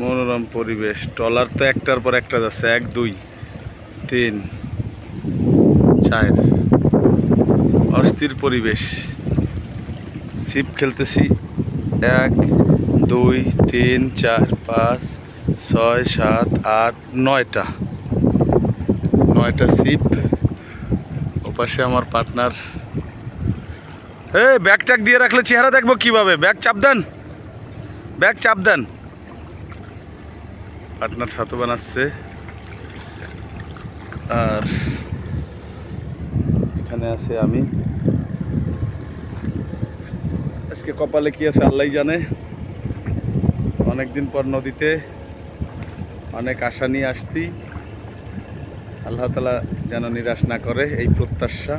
মনোরম পরিবেশ। ট্রলার তো একটার পর একটা যাচ্ছে, এক, দুই, তিন, চার। অস্থির পরিবেশ। ছিপ খেলতেছি, এক, দুই, তিন, চার, পাঁচ, ছয়, সাত, আট, নয়টা। নয়টা ছিপ। ওপাশে আমার পার্টনার। এই, ব্যাগ ট্যাগ দিয়ে রাখলে চেহারা দেখব কীভাবে? ব্যাগ চাপ দেন। ব্যাগ চাপ দেন। পার্টনার ছাতু বানাচ্ছে। আর এখানে আছে আমি। আজকে কপালে কি আছে আল্লাহ জানে। অনেক দিন পর নদীতে অনেক আশা নিয়ে আসছি। আল্লাহ তালা যেন নিরাশ না করে এই প্রত্যাশা।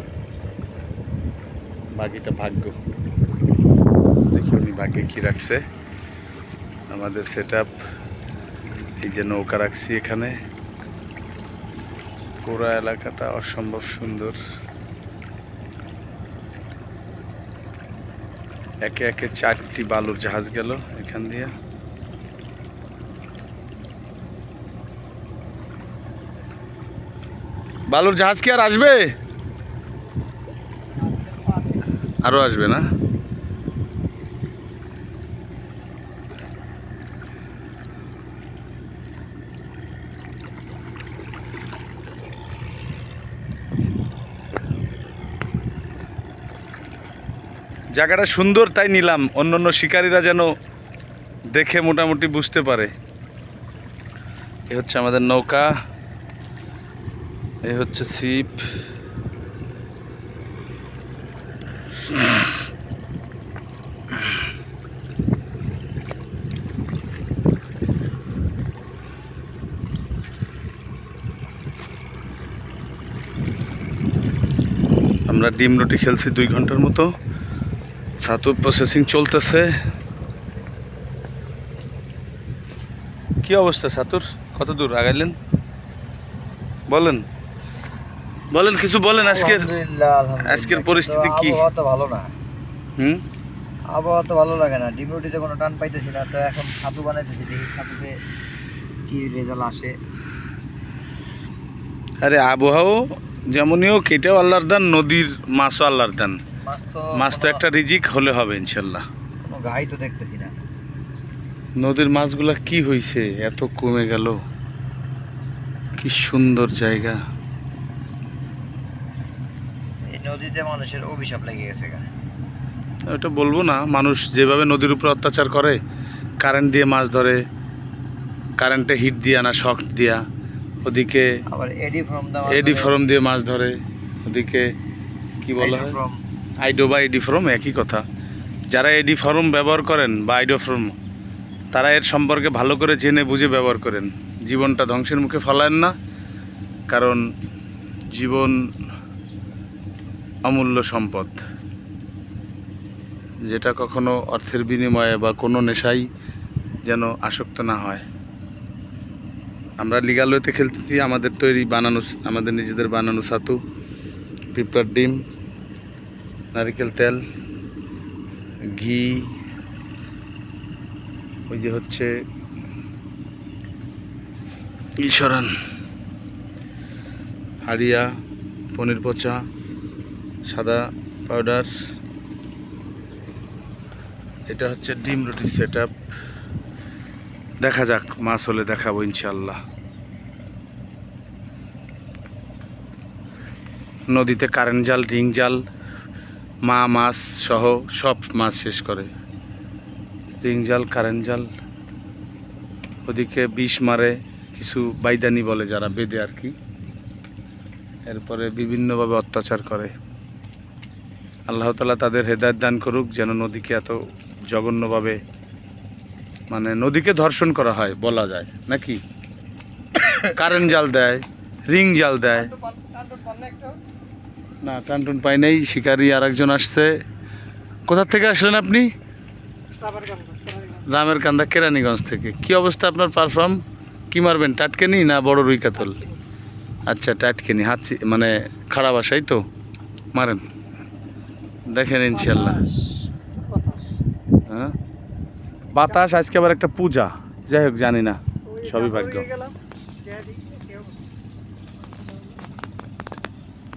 বাকিটা ভাগ্য। দেখি উনি ভাগ্যে কি রাখছে। আমাদের সেট এই যে নৌকা রাখছি এখানে। পুরা এলাকাটা অসম্ভব সুন্দর। একে একে চারটি বালুর জাহাজ গেল এখান দিয়ে। বালুর জাহাজ কি আর আসবে? আরও আসবে না? জায়গাটা সুন্দর, তাই নিলাম। অন্য অন্য শিকারীরা যেন দেখে মোটামুটি বুঝতে পারে। এ হচ্ছে আমাদের নৌকা। এ হচ্ছে ছিপ। আমরা ডিম রুটি খেলছি দুই ঘণ্টার মতো। ছাতু প্রসেসিং চলতেছে। কি অবস্থা ছাতুর কত দূর? আগাইলেন? বলেন। বলেন কিছু বলেন আজকের। আজকের পরিস্থিতি কি? আবহাওয়া তো ভালো না। হুম? আবহাওয়া তো ভালো লাগে না। ডিম রুটিতে কোনো টান পাইতেছি না তো এখন ছাতু বানাইতেছি দেখি ছাতুতে কি রেজাল্ট আসে। আরে আবহাওয়া যেমনই হোক এটাও আল্লাহর দান নদীর মাছও আল্লাহর দান। মাছ তো একটা রিজিক হলে হবে ইনশাল্লাহ। কোনো ঘাই তো দেখতেছি না। নদীর মাছগুলা কি হয়েছে এত কমে গেল। কি সুন্দর জায়গা। এই নদীতে মানুষের অভিশাপ লেগে গেছে। ওটা বলব না মানুষ যেভাবে নদীর উপর অত্যাচার করে কারেন্ট দিয়ে মাছ ধরে কারেন্টে হিট দিয়া না শক দিয়া ওদিকে আবার এডি ফ্রম দা এডি ফরম দিয়ে মাছ ধরে ওদিকে কি বলা হয়? আইডো বা এডি ফর্ম একই কথা। যারা এডি ফর্ম ব্যবহার করেন বা আইডো ফর্ম তারা এর সম্পর্কে ভালো করে জেনে বুঝে ব্যবহার করেন। জীবনটা ধ্বংসের মুখে ফেলায়েন না, কারণ জীবন অমূল্য সম্পদ। যেটা কখনো অর্থের বিনিময়ে বা কোনো নেশাই যেন আসক্ত না হয়। আমরা লিগালয়তে খেলতেছি, আমাদের তৈরি বানানো, আমাদের নিজেদের বানানো সাতু পিঁপড়ার ডিম নারকেল তেল, ঘি, ওই যে হচ্ছে ঈশ্বরান হাড়িয়া, পনির পচা, সাদা পাউডার এটা হচ্ছে ডিম রুটির সেট দেখা যাক, মাছ হলে দেখাবো ইনশাল্লাহ নদীতে কারেন্ট জাল রিং জাল। মা, মাছ সহ সব মাছ শেষ করে। রিং জাল, কারেন্ট জাল, ওদিকে বিষ মারে, কিছু বাইদানি বলে যারা বেদে আর কি। এরপরে বিভিন্নভাবে অত্যাচার করে। আল্লাহ তালা তাদের হেদায়ত দান করুক, যেন নদীকে এত জঘন্যভাবে মানে নদীকে ধর্ষণ করা হয় বলা যায়, নাকি? কারেন্ট জাল দেয়, রিং জাল দেয়। না, টানটুন পাই নাই, শিকারি আর একজন আসছে। কোথা থেকে আসলেন আপনি? রামের কান্দা, কেরানীগঞ্জ থেকে। কি অবস্থা আপনার পারফর্ম? কি মারবেন, টাটকেনি না বড় রুই কাতল? আচ্ছা টাটকেনি হাত মানে খারাপ আসাই তো? মারেন। দেখেন ইনশাল্লাহ হ্যাঁ? বাতাস, আজকে আবার একটা পূজা। যাই হোক, জানি না, সবই ভাগ্য।